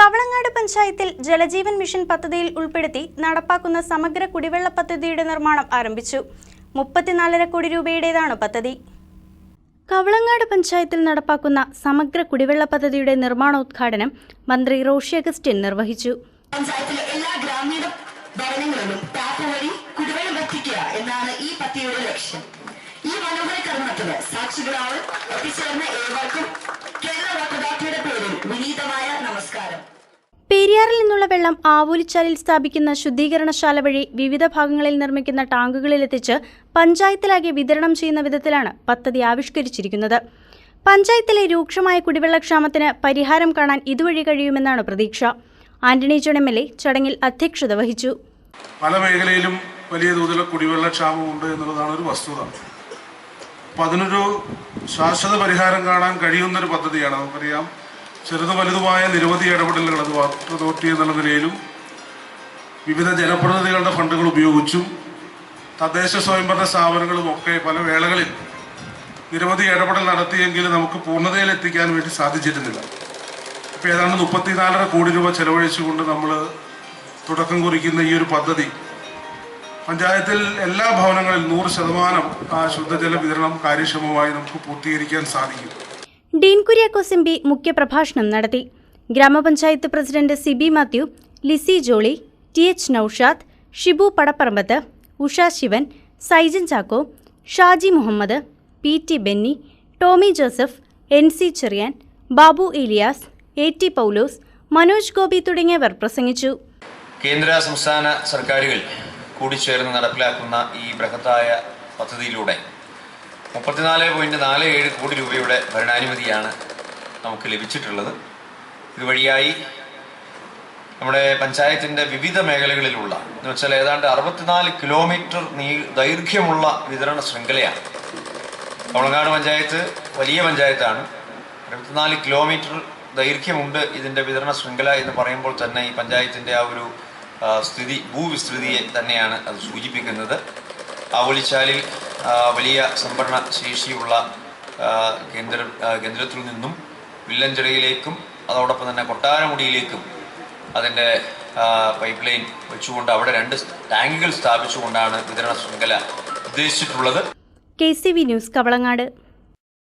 കവളങ്ങാട് പഞ്ചായത്തിൽ ജലജീവൻ മിഷൻ പദ്ധതിയിൽ ഉൾപ്പെടുത്തി നടപ്പാക്കുന്ന സമഗ്ര കുടിവെള്ള പദ്ധതിയുടെ നിർമ്മാണം ആരംഭിച്ചു. മുപ്പത്തിനാലര കോടി രൂപയുടേതാണ് പദ്ധതി. കവളങ്ങാട് പഞ്ചായത്തിൽ നടപ്പാക്കുന്ന സമഗ്ര കുടിവെള്ള പദ്ധതിയുടെ നിർമ്മാണോദ്ഘാടനം മന്ത്രി റോഷി അഗസ്റ്റിൻ നിർവഹിച്ചു. പഞ്ചായത്തിലെ എല്ലാ ഗ്രാമീണ കുടിവെള്ളം എത്തിക്കുക എന്നാണ് ഈ പദ്ധതിയുടെ ലക്ഷ്യം. ഈ മനോഹര കർമ്മത്തിന് സാക്ഷികളാവും എത്തിച്ചേർന്ന ഏവർക്കും നമസ്കാരം. പെരിയാറിൽ നിന്നുള്ള വെള്ളം ആവൂലിച്ചാലിൽ സ്ഥാപിക്കുന്ന ശുദ്ധീകരണശാല വഴി വിവിധ ഭാഗങ്ങളിൽ നിർമ്മിക്കുന്ന ടാങ്കുകളിലെത്തിച്ച് പഞ്ചായത്തിലാകെ വിതരണം ചെയ്യുന്ന വിധത്തിലാണ് പദ്ധതി ആവിഷ്കരിച്ചിരിക്കുന്നത്. പഞ്ചായത്തിലെ രൂക്ഷമായ കുടിവെള്ളക്ഷാമത്തിന് പരിഹാരം കാണാൻ ഇതുവഴി കഴിയുമെന്നാണ് പ്രതീക്ഷ. Antony John M L A ചടങ്ങിൽ അധ്യക്ഷത വഹിച്ചു. പല മേഖലയിലും വലിയ തോതിലുള്ള കുടിവെള്ളക്ഷാമമുണ്ട് എന്നുള്ളതാണ് ഒരു വസ്തുത. അപ്പം അതിനൊരു ശാശ്വത പരിഹാരം കാണാൻ കഴിയുന്നൊരു പദ്ധതിയാണ്. നമുക്കറിയാം ചെറുതും വലുതുമായ നിരവധി ഇടപെടലുകൾ അത് വാട്ടർ അതോറിറ്റി എന്നുള്ള നിലയിലും വിവിധ ജനപ്രതിനിധികളുടെ ഫണ്ടുകൾ ഉപയോഗിച്ചും തദ്ദേശ സ്വയംഭരണ സ്ഥാപനങ്ങളും ഒക്കെ പല വേളകളിൽ നിരവധി ഇടപെടൽ നടത്തിയെങ്കിലും നമുക്ക് പൂർണതയിൽ എത്തിക്കാൻ വേണ്ടി സാധിച്ചിരുന്നില്ല. ഇപ്പോൾ ഏതാണ്ട് മുപ്പത്തിനാലര കോടി രൂപ ചെലവഴിച്ചുകൊണ്ട് നമ്മൾ തുടക്കം കുറിക്കുന്ന ഈ ഒരു പദ്ധതി പഞ്ചായത്തിൽ എല്ലാ ഭവനങ്ങളിൽ നൂറ് ശതമാനം ശുദ്ധജല വിതരണം കാര്യക്ഷമമായി നമുക്ക് പൂർത്തീകരിക്കാൻ സാധിക്കും. ഡീൻ കുര്യാക്കോസ് എം പി മുഖ്യപ്രഭാഷണം നടത്തി. ഗ്രാമപഞ്ചായത്ത് president Siby Mathew Lizy Jolly T H Noushad Shibu Padapparambath Usha Sivan Saijan Chacko Shaji Muhammad P T Benny Tomy Joseph N C Cheriyan Babu Iliyas A T Paulose Manoj Gopi തുടങ്ങിയവർ പ്രസംഗിച്ചു. കേന്ദ്ര സംസ്ഥാന സർക്കാരുകൾ കൂടിച്ചേർന്ന് നടപ്പിലാക്കുന്ന ഈ ബൃഹത്തായ പദ്ധതിയിലൂടെ മുപ്പത്തിനാല് പോയിന്റ് നാല് ഏഴ് കോടി രൂപയുടെ ഭരണാനുമതിയാണ് നമുക്ക് ലഭിച്ചിട്ടുള്ളത്. ഇതുവഴിയായി നമ്മുടെ പഞ്ചായത്തിന്റെ വിവിധ മേഖലകളിലുള്ള എന്ന് വെച്ചാൽ ഏതാണ്ട് അറുപത്തിനാല് കിലോമീറ്റർ നീ ദൈർഘ്യമുള്ള വിതരണ ശൃംഖലയാണ്. തമിഴ്നാട് പഞ്ചായത്ത് വലിയ പഞ്ചായത്താണ്. അറുപത്തിനാല് കിലോമീറ്റർ ദൈർഘ്യമുണ്ട് ഇതിന്റെ വിതരണ ശൃംഖല എന്ന് പറയുമ്പോൾ തന്നെ ഈ പഞ്ചായത്തിന്റെ ആ ഒരു സ്ഥിതി ഭൂവിസ്തൃതിയെ തന്നെയാണ് അത് സൂചിപ്പിക്കുന്നത്. ആവോലിച്ചാലിൽ വലിയ സംഭരണ ശേഷിയുള്ള കേന്ദ്ര കേന്ദ്രത്തിൽ നിന്നും വില്ലഞ്ചിറയിലേക്കും അതോടൊപ്പം തന്നെ കൊട്ടാരമുടിയിലേക്കും അതിന്റെ പൈപ്പ് ലൈൻ വെച്ചുകൊണ്ട് അവിടെ രണ്ട് ടാങ്കുകൾ സ്ഥാപിച്ചുകൊണ്ടാണ് വിതരണ ശൃംഖല ഉദ്ദേശിച്ചിട്ടുള്ളത്. K C V news Kavalangad.